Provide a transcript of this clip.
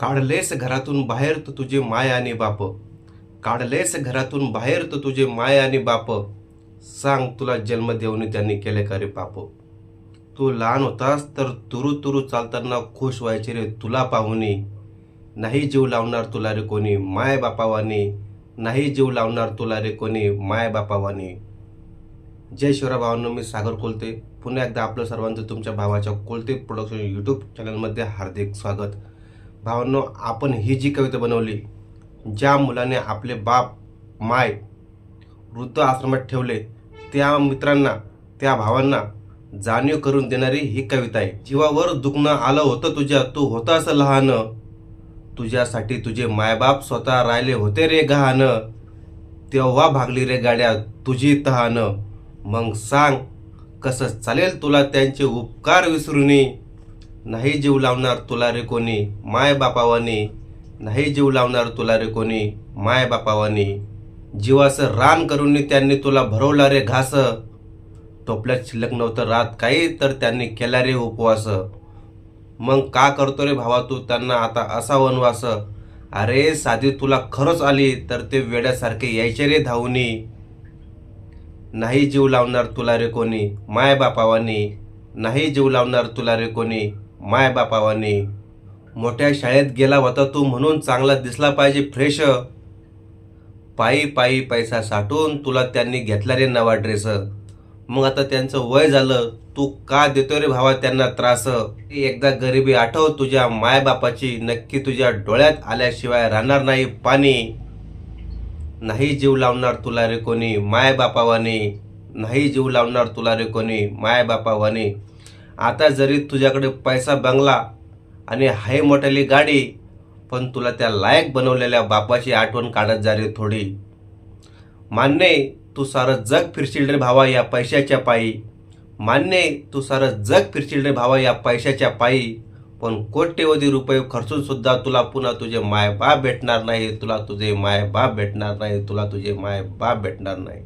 काढलेस घरातून बाहेर तर तुझे माय आणि बाप. काढलेस घरातून बाहेर तर तुझे माय आणि बाप. सांग तुला जन्म देऊन त्यांनी केले का रे पाप? तू लहान होतास तर तुरु तुरु चालताना खुश व्हायचे रे तुला पाहुणे. नाही जीव लावणार तुला रे कोणी माय बापावानी. नाही जीव लावणार तुला रे कोणी माय बापावानी. जय शिवरा भावांनो मी सागर कोलते. पुन्हा एकदा आपलं सर्वांचं तुमच्या भावाच्या कोलते प्रोडक्शन यूट्यूब चॅनलमध्ये हार्दिक स्वागत. भावांनो आपण ही जी कविता बनवली ज्या मुलाने आपले बाप माय वृद्ध आश्रमात ठेवले त्या मित्रांना त्या भावांना जाणीव करून देणारी ही कविता आहे. जीवावर दुखणं आलं होतं तुझ्या तू होतास लहान. तुझ्यासाठी तुझे मायबाप स्वतः राहिले होते रे गहाण. तेव्हा भागली रे गाड्या तुझी तहान. मग सांग कसं चालेल तुला त्यांचे उपकार विसरूनी? नाही जीव लावणार तुला रे कोणी? माय बापावानी. नाही जीव लावणार तुला रे कोणी? माय बापावानी. जीवाचं रान करून त्यांनी तुला भरवला रे घास. टोपल्यात शिल्लक नव्हतं रात काही तर त्यांनी केला रे उपवास. मग का करतो रे भावा तू त्यांना आता असा वनवास? अरे साधी तुला खरंच आली तर ते वेड्यासारखे यायचे रे धावनी. नाही जीव लावणार तुला रे कोणी? माय बापावानी. नाही जीव लावणार तुला रे कोणी? माय बापावानी मोठ्या शाळेत गेला होता तू म्हणून चांगला दिसला पाहिजे फ्रेश पायी पायी पैसा साठवून तुला त्यांनी घेतला रे नवा ड्रेस मग आता त्यांचं वय झालं तू का देतो रे भावा त्यांना त्रास? एकदा गरिबी आठव तुझ्या मायबापाची नक्की तुझ्या डोळ्यात आल्याशिवाय राहणार नाही पाणी. नाही जीव लावणार तुला रे कोणी मायबापावाने नाही जीव लावणार तुला रे कोणी मायबापावानी आता जरी तुझ्याकडे पैसा बंगला आणि हाय मोठाली गाडी पण तुला त्या लायक बनवलेल्या बापाची आठवण काढत जा रे थोडी. मान्य तू सारं जग फिरशील रे भावा या पैशाच्या पायी. मान्य तू सारं जग फिरशील रे भावा या पैशाच्या पायी. पण कोट्यवधी रुपये खर्चून सुद्धा तुला पुन्हा तुझे माय बाप भेटणार नाही तुला तुझे माय बाप भेटणार नाही तुला तुझे माय बाप भेटणार नाही.